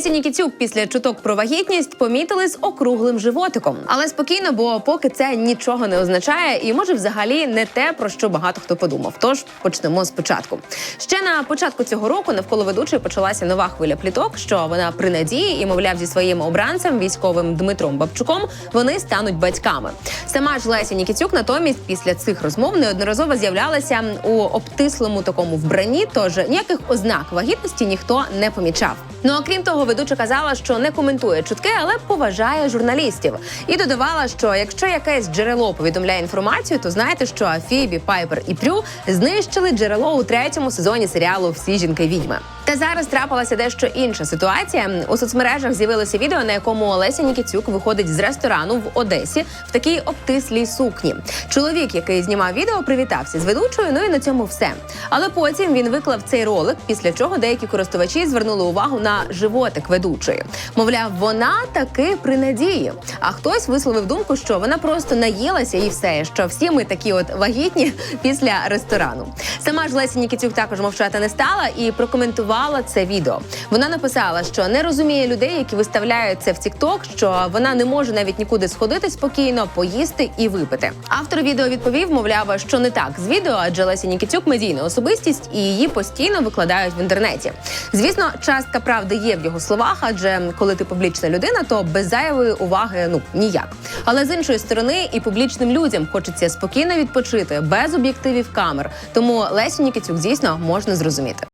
Леся Нікітюк після чуток про вагітність помітили з округлим животиком. Але спокійно, бо поки це нічого не означає, і може взагалі не те, про що багато хто подумав. Тож почнемо спочатку. Ще на початку цього року навколо ведучої почалася нова хвиля пліток, що вона при надії і, мовляв, зі своїм обранцем, військовим Дмитром Бабчуком, вони стануть батьками. Сама ж Леся Нікітюк натомість після цих розмов неодноразово з'являлася у обтислому такому вбранні, тож ніяких ознак вагітності ніхто не помічав. Ну а крім того, ведуча казала, що не коментує чутки, але поважає журналістів. І додавала, що якщо якесь джерело повідомляє інформацію, то знаєте, що Фібі, Пайпер і Прю знищили джерело у третьому сезоні серіалу Всі жінки відьми. Та зараз трапилася дещо інша ситуація. У соцмережах з'явилося відео, на якому Олеся Нікітюк виходить з ресторану в Одесі в такій обтислій сукні. Чоловік, який знімав відео, привітався з ведучою. Ну і на цьому все. Але потім він виклав цей ролик, після чого деякі користувачі звернули увагу на животик ведучої. Мовляв, вона таки при надії. А хтось висловив думку, що вона просто наїлася і все, що всі ми такі от вагітні після ресторану. Сама ж Леся Нікітюк також мовчати не стала і прокоментувала це відео. Вона написала, що не розуміє людей, які виставляють це в TikTok, що вона не може навіть нікуди сходити спокійно, поїсти і випити. Автор відео відповів, мовляв, що не так з відео, адже Леся Нікітюк медійна особистість і її постійно викладають в інтернеті. Звісно, частка правди є в його словах, адже коли ти публічна людина, то без зайвої уваги ну ніяк. Але з іншої сторони, і публічним людям хочеться спокійно відпочити без об'єктивів камер. Тому Лесю Нікітюк дійсно можна зрозуміти.